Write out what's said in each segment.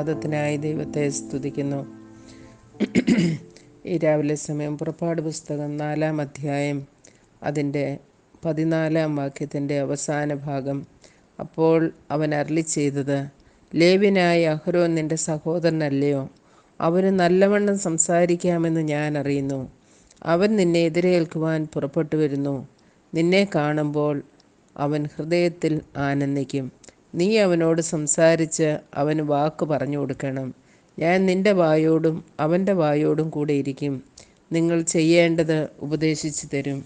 പ്രഭാതത്തിനായി ദൈവത്തെ സ്തുതിക്കുന്നു. ഈ രാവിലെ സമയം പുറപ്പാട് പുസ്തകം നാലാം അധ്യായം അതിന്റെ പതിനാലാം വാക്യത്തിന്റെ അവസാന ഭാഗം. അപ്പോൾ അവൻ അരളി ചെയ്തത് ലേവ്യനായ അഹ്റോൻ നിന്റെ സഹോദരനല്ലയോ? അവന് നല്ലവണ്ണം സംസാരിക്കാമെന്ന് ഞാൻ അറിയുന്നു. അവൻ നിന്നെ എതിരേൽക്കുവാൻ പുറപ്പെട്ടു വരുന്നു നിന്നെ കാണുമ്പോൾ അവൻ ഹൃദയത്തിൽ ആനന്ദിക്കും. നീ അവനോട് സംസാരിച്ച് അവന് വാക്ക് പറഞ്ഞു കൊടുക്കണം. ഞാൻ നിന്റെ വായോടും അവന്റെ വായോടും കൂടെ ഇരിക്കും. നിങ്ങൾ ചെയ്യേണ്ടത് ഉപദേശിച്ചു തരും.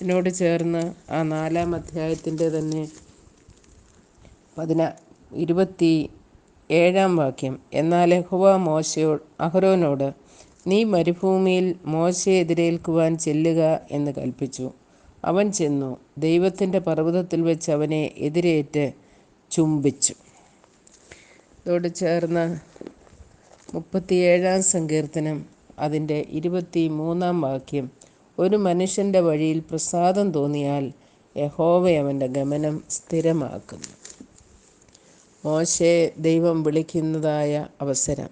എന്നോട് ചേർന്ന് ആ നാലാം അധ്യായത്തിന്റെ തന്നെ പതിനാ ഇരുപത്തി ഏഴാം വാക്യം. എന്നാൽ യഹോവ മോശയോ അഹ്റോനോട് നീ മരുഭൂമിയിൽ മോശയെ എതിരേൽക്കുവാൻ ചെല്ലുക എന്ന് കൽപ്പിച്ചു അവൻ ചെന്നു. ദൈവത്തിന്റെ പർവതത്തിൽ വെച്ച് അവനെ എതിരേറ്റ് ചുംബിച്ചു. ഇതോട് ചേർന്ന് മുപ്പത്തിയേഴാം സങ്കീർത്തനം അതിന്റെ ഇരുപത്തി മൂന്നാം വാക്യം ഒരു മനുഷ്യന്റെ വഴിയിൽ പ്രസാദം തോന്നിയാൽ യഹോവ അവന്റെ ഗമനം സ്ഥിരമാക്കുന്നു. മോശയെ ദൈവം വിളിക്കുന്നതായ അവസരം.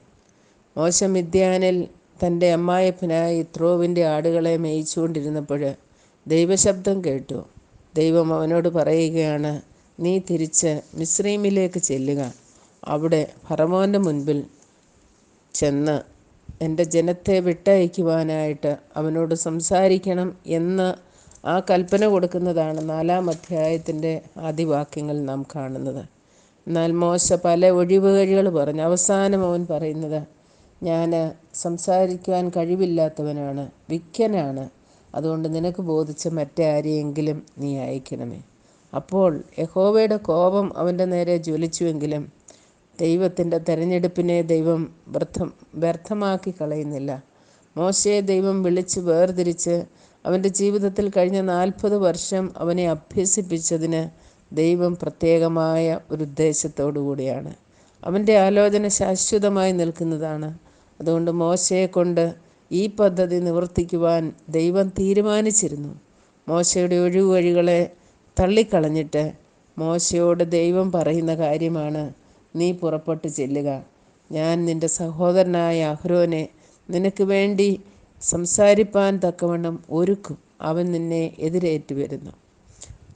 മോശ മിഥ്യാനിൽ തന്റെ അമ്മായപ്പനായി ഇത്രോവിന്റെ ആടുകളെ മേയിച്ചുകൊണ്ടിരുന്നപ്പോൾ ദൈവശബ്ദം കേട്ടു. ദൈവം അവനോട് പറയുകയാണ് നീ തിരിച്ച് മിസ്രൈമിലേക്ക് ചെല്ലുക. അവിടെ ഫറമോന്റെ മുൻപിൽ ചെന്ന് എന്റെ ജനത്തെ വിട്ടയക്കുവാനായിട്ട് അവനോട് സംസാരിക്കണം എന്ന് ആ കൽപ്പന കൊടുക്കുന്നതാണ് നാലാം അധ്യായത്തിന്റെ ആദിവാക്യങ്ങൾ നാം കാണുന്നത്. എന്നാൽ മോശ പല ഒഴിവുകഴികൾ പറഞ്ഞു അവസാനം അവൻ പറയുന്നത് ഞാൻ സംസാരിക്കുവാൻ കഴിവില്ലാത്തവനാണ് വിക്കനാണ്. അതുകൊണ്ട് നിനക്ക് ബോധിച്ച മറ്റാരെയെങ്കിലും നീ അയക്കണമേ. അപ്പോൾ യഹോവയുടെ കോപം അവന്റെ നേരെ ജ്വലിച്ചുവെങ്കിലും ദൈവത്തിന്റെ തെരഞ്ഞെടുപ്പിനെ ദൈവം വ്യർത്ഥം വ്യർത്ഥമാക്കി കളയുന്നില്ല. മോശയെ ദൈവം വിളിച്ച് വേർതിരിച്ച് അവന്റെ ജീവിതത്തിൽ കഴിഞ്ഞ നാൽപ്പത് വർഷം അവനെ അഭ്യസിപ്പിച്ചതിന് ദൈവം പ്രത്യേകമായ ഒരു ഉദ്ദേശത്തോടു കൂടിയാണ്. അവന്റെ ആലോചന ശാശ്വതമായി നിൽക്കുന്നതാണ്. അതുകൊണ്ട് മോശയെ കൊണ്ട് ഈ പദ്ധതി നിവർത്തിക്കുവാൻ ദൈവം തീരുമാനിച്ചിരുന്നു. മോശയുടെ ഒഴിവുവഴികളെ തള്ളിക്കളഞ്ഞിട്ട് മോശയോട് ദൈവം പറയുന്ന കാര്യമാണ് നീ പുറപ്പെട്ട് ചെല്ലുക. ഞാൻ നിന്റെ സഹോദരനായ അഹ്രോനെ നിനക്ക് വേണ്ടി സംസാരിപ്പാൻ തക്കവണ്ണം ഒരുക്കും. അവൻ നിന്നെ എതിരേറ്റു വരുന്നു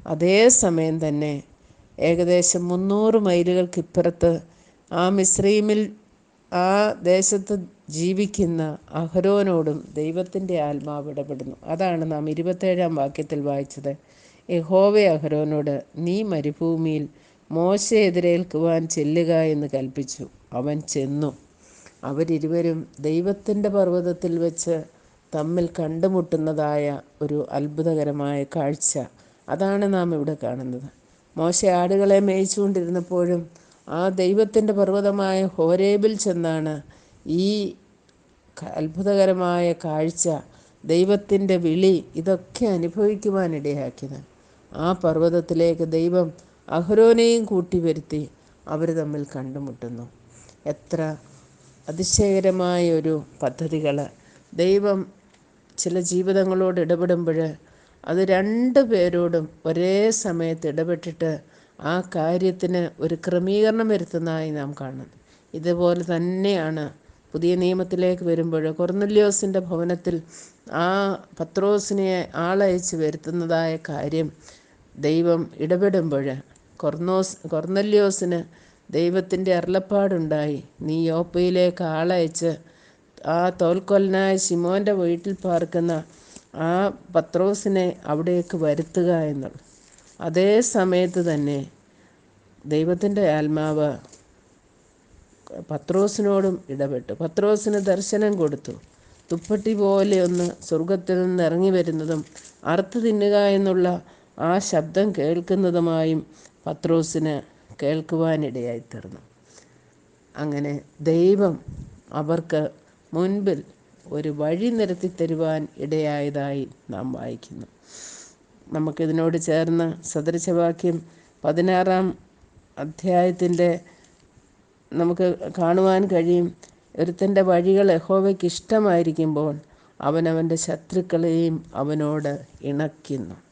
അതേ സമയം തന്നെ ഏകദേശം മുന്നൂറ് മൈലുകൾക്കിപ്പുറത്ത് ആ മിശ്രീമിൽ ആ ദേശത്ത് ജീവിക്കുന്ന അഹരോനോടും ദൈവത്തിന്റെ ആത്മാവ് ഇടപെടുന്നു. അതാണ് നാം ഇരുപത്തേഴാം വാക്യത്തിൽ വായിച്ചത്. യഹോവ അഹരോനോട് നീ മരുഭൂമിയിൽ മോശ എതിരേൽക്കുവാൻ ചെല്ലുക എന്ന് കൽപ്പിച്ചു അവൻ ചെന്നു. അവരിരുവരും ദൈവത്തിന്റെ പർവതത്തിൽ വെച്ച് തമ്മിൽ കണ്ടുമുട്ടുന്നതായ ഒരു അത്ഭുതകരമായ കാഴ്ച അതാണ് നാം ഇവിടെ കാണുന്നത്. മോശ ആടുകളെ മേയിച്ചുകൊണ്ടിരുന്നപ്പോഴും ആ ദൈവത്തിന്റെ പർവതമായ ഹോരേബിൽ ചെന്നാണ് ഈ അത്ഭുതകരമായ കാഴ്ച ദൈവത്തിന്റെ വിളി ഇതൊക്കെ അനുഭവിക്കുവാനിടയാക്കിയത് ആ പർവതത്തിലേക്ക് ദൈവം അഹ്രോനെയും കൂട്ടി വരുത്തി അവർ തമ്മിൽ കണ്ടുമുട്ടുന്നു. എത്ര അതിശയകരമായ ഒരു പദ്ധതികൾ ദൈവം ചില ജീവിതങ്ങളോട് ഇടപെടുമ്പോൾ അത് രണ്ട് പേരോടും ഒരേ സമയത്ത് ഇടപെട്ടിട്ട് ആ കാര്യത്തിന് ഒരു ക്രമീകരണം വരുത്തുന്നതായി നാം കാണുന്നു. ഇതുപോലെ തന്നെയാണ് പുതിയ നിയമത്തിലേക്ക് വരുമ്പോൾ കൊർന്നല്യോസിന്റെ ഭവനത്തിൽ ആ പത്രോസിനെ ആളയച്ച് വരുത്തുന്നതായ കാര്യം ദൈവം ഇടപെടുമ്പോൾ കൊർന്നോസ് കൊർന്നല്യോസിന് ദൈവത്തിന്റെ അരുളപ്പാടുണ്ടായി. നീ യോപ്പയിലേക്ക് ആളയച്ച് ആ തോൽക്കൊല്ലനായ ശിമോന്റെ വീട്ടിൽ പാർക്കുന്ന ആ പത്രോസിനെ അവിടേക്ക് വരുത്തുക എന്നുള്ളത് അതേ സമയത്ത് തന്നെ ദൈവത്തിന്റെ ആത്മാവ് പത്രോസിനോടും ഇടപെട്ടു. പത്രോസിന് ദർശനം കൊടുത്തു. തുപ്പട്ടി പോലെ ഒന്ന് സ്വർഗത്തിൽ നിന്ന് ഇറങ്ങി വരുന്നതും അറുത്ത് തിന്നുക എന്നുള്ള ആ ശബ്ദം കേൾക്കുന്നതുമായും പത്രോസിന് കേൾക്കുവാനിടയായി തീർന്നു അങ്ങനെ ദൈവം അവർക്ക് മുൻപിൽ ഒരു വഴി നിരത്തി തരുവാൻ ഇടയായതായി നാം വായിക്കുന്നു. നമുക്കിതിനോട് ചേർന്ന് സദൃശവാക്യം പതിനാറാം അധ്യായത്തിന്റെ നമുക്ക് കാണുവാൻ കഴിയും. ഒരുത്തന്റെ വഴികൾ യഹോവയ്ക്ക് ഇഷ്ടമായിരിക്കുമ്പോൾ അവനവന്റെ ശത്രുക്കളെയും അവനോട് ഇണയ്ക്കുന്നു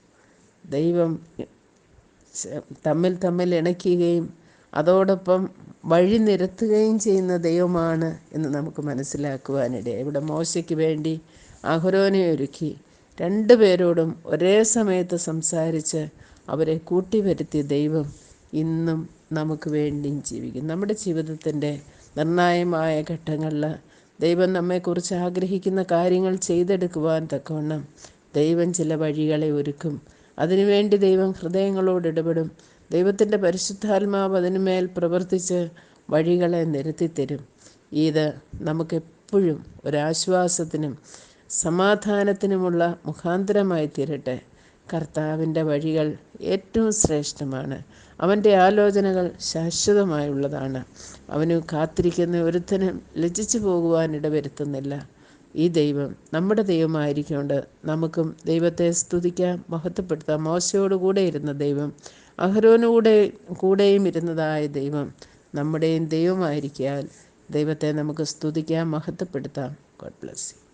ദൈവം തമ്മിൽ തമ്മിൽ ഇണയ്ക്കുകയും അതോടൊപ്പം വഴി നിരത്തുകയും ചെയ്യുന്ന ദൈവമാണ് എന്ന് നമുക്ക് മനസ്സിലാക്കുവാനിടയായി ഇവിടെ മോശയ്ക്ക് വേണ്ടി അഹരോനെ ഒരുക്കി. രണ്ടു പേരോടും ഒരേ സമയത്ത് സംസാരിച്ച് അവരെ കൂട്ടി കൂട്ടിവരുത്തിയ ദൈവം ഇന്നും നമുക്ക് വേണ്ടിയും ജീവിക്കും. നമ്മുടെ ജീവിതത്തിന്റെ നിർണായകമായ ഘട്ടങ്ങളിൽ ദൈവം നമ്മെക്കുറിച്ച് ആഗ്രഹിക്കുന്ന കാര്യങ്ങൾ ചെയ്തെടുക്കുവാൻ തക്കവണ്ണം ദൈവം ചില വഴികളെ ഒരുക്കും. അതിനുവേണ്ടി ദൈവം ഹൃദയങ്ങളോട് ഇടപെടും. ദൈവത്തിന്റെ പരിശുദ്ധാത്മാവ് അതിനുമേൽ പ്രവർത്തിച്ച് വഴികളെ നിരത്തിത്തരും. ഇത് നമുക്കെപ്പോഴും ഒരാശ്വാസത്തിനും സമാധാനത്തിനുമുള്ള മുഖാന്തരമായി തീരട്ടെ. കർത്താവിന്റെ വഴികൾ ഏറ്റവും ശ്രേഷ്ഠമാണ്. അവന്റെ ആലോചനകൾ ശാശ്വതമായുള്ളതാണ്. അവന് കാത്തിരിക്കുന്ന ഒരുത്തനും ലജ്ജിച്ചു പോകുവാൻ ഇടവരുത്തുന്നില്ല. ഈ ദൈവം നമ്മുടെ ദൈവമായിരിക്കൊണ്ട് നമുക്കും ദൈവത്തെ സ്തുതിക്കാം മഹത്വപ്പെടുത്താം മോശയോട് കൂടെ ഇരുന്ന ദൈവം അഹരോനുകൂടെ കൂടെയും ഇരുന്നതായ ദൈവം നമ്മുടെയും ദൈവമായിരിക്കാൻ ദൈവത്തെ നമുക്ക് സ്തുതിക്കാം മഹത്വപ്പെടുത്താം. God bless you